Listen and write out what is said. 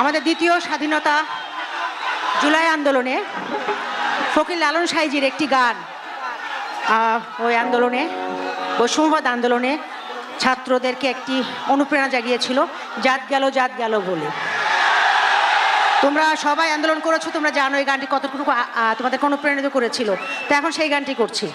আমাদের দ্বিতীয় স্বাধীনতা জুলাই আন্দোলনে ফকির লালন সাইজির একটি গান ওই আন্দোলনে বৈষম্যবাদ আন্দোলনে ছাত্রদেরকে একটি অনুপ্রেরণা জাগিয়েছিল, জাত গেল জাত গেল বলে। তোমরা সবাই আন্দোলন করেছ, তোমরা জানো এই গানটি কতটুকু তোমাদের অনুপ্রাণিত করেছিল। তো এখন সেই গানটি করছি।